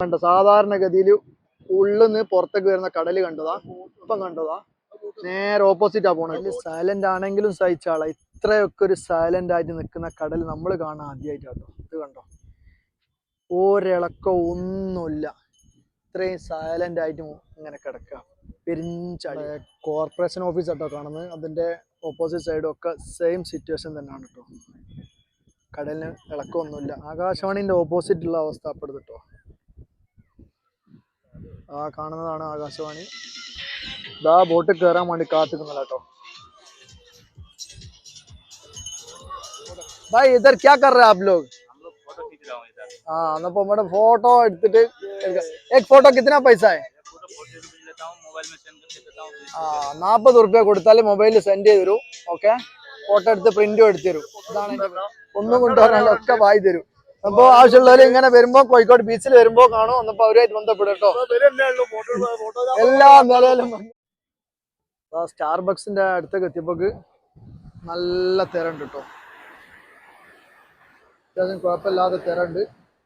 കണ്ടോ? സാധാരണഗതിയിൽ ഉള്ളിന്ന് പുറത്തേക്ക് വരുന്ന കടൽ കണ്ടതാ ഇപ്പം കണ്ടതാ. നേരെ ഓപ്പോസിറ്റാ പോണത്. സൈലന്റ് ആണെങ്കിലും സഹിച്ചാളാ ഇത്രയൊക്കെ ഒരു സൈലന്റ് ആയിട്ട് നിൽക്കുന്ന കടൽ നമ്മൾ കാണാൻ ആദ്യമായിട്ടാട്ടോ ഇത് കണ്ടോ? ഒരിളക്കം ഒന്നുമില്ല. ഇത്രയും സൈലന്റ് ആയിട്ട് ഇങ്ങനെ കിടക്കുക പെരിഞ്ചാടി കോർപ്പറേഷൻ ഓഫീസ് ആട്ടോ കാണുന്നത്. അതിന്റെ ഓപ്പോസിറ്റ് സൈഡും ഒക്കെ സെയിം സിറ്റുവേഷൻ തന്നെയാണ് കേട്ടോ കടലിന് ഇളക്കമൊന്നുമില്ല. ആകാശവാണിന്റെ ഓപ്പോസിറ്റ് ഉള്ള അവസ്ഥ അപ്പെടുത്ത് കേട്ടോ ആ കാണുന്നതാണ് ആകാശവാണി ഇതാ ബോട്ടിൽ കയറാൻ വേണ്ടി കാത്തിക്കുന്നില്ല കേട്ടോ ഭായ് ഇധർ ക്യാ കർ रहे आप लोग हम लोग फोटो खींच रहा हूँ इधर ആ എന്നപ്പോ നമ്മുടെ ഫോട്ടോ എടുത്തിട്ട് एक ഫോട്ടോ कितना पैसा है पूरा फोटो भी लेता हूँ मोबाइल में सेंड करके देता हूँ ആ നാൽപ്പത് റുപ്യ കൊടുത്താൽ മൊബൈലിൽ സെൻഡ് ചെയ്ത് തരും ഓക്കെ ഫോട്ടോ എടുത്ത് പ്രിന്റും എടുത്ത് തരും ഇതാണ് എന്റെ ഒന്നും കൊണ്ടുവരാനല്ല ഒക്കെ വായി തരും അപ്പൊ ആവശ്യമുള്ളവർ ഇങ്ങനെ വരുമ്പോ കോഴിക്കോട് ബീച്ചിൽ വരുമ്പോ കാണും. എന്നപ്പോ അവരുമായിട്ട് ബന്ധപ്പെടട്ടോ എല്ലാ നിലയിലും സ്റ്റാർ ബക്സിന്റെ അടുത്തേക്ക് എത്തിയപ്പോക്ക് നല്ല തിരണ്ട് കേട്ടോ അത്യാവശ്യം കുഴപ്പമില്ലാതെ തിരണ്ട്.